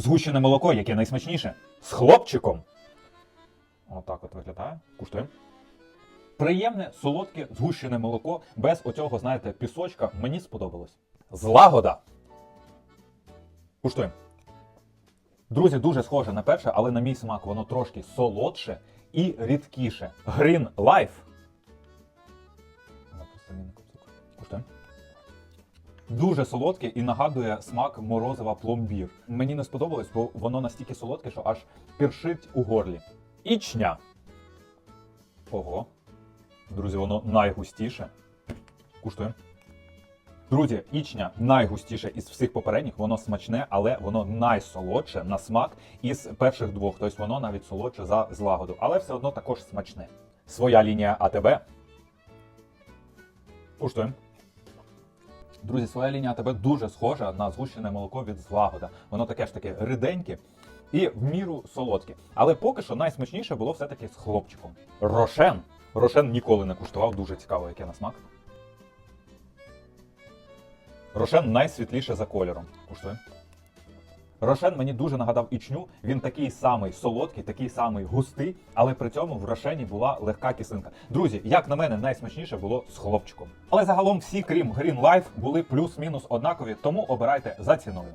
Згущене молоко, яке найсмачніше. З хлопчиком. Отак от виглядає. Куштуємо. Приємне, солодке, згущене молоко без оцього, знаєте, пісочка. Мені сподобалось. Злагода. Куштуємо. Друзі, дуже схоже на перше, але на мій смак воно трошки солодше і рідкіше. Green Life. Куштуємо. Дуже солодке і нагадує смак морозива пломбір. Мені не сподобалось, бо воно настільки солодке, що аж першить у горлі. Ічня. Ого. Друзі, воно найгустіше. Куштуємо. Друзі, ічня найгустіше із всіх попередніх, воно смачне, але воно найсолодше на смак із перших двох. Тобто воно навіть солодше за злагоду, але все одно також смачне. Своя лінія АТБ. Куштуємо. Друзі, своя лінія тебе дуже схожа на згущене молоко від злагода. Воно таке ж таке риденьке і в міру солодке. Але поки що найсмачніше було все-таки з хлопчиком. Рошен. Рошен ніколи не куштував, дуже цікаво, яке на смак. Рошен найсвітліше за кольором. Куштує. Рошен мені дуже нагадав ічню. Він такий самий солодкий, такий самий густий, але при цьому в рошені була легка кислинка. Друзі, як на мене, найсмачніше було з хлопчиком. Але загалом всі, крім Green Life, були плюс-мінус однакові, тому обирайте за ціною.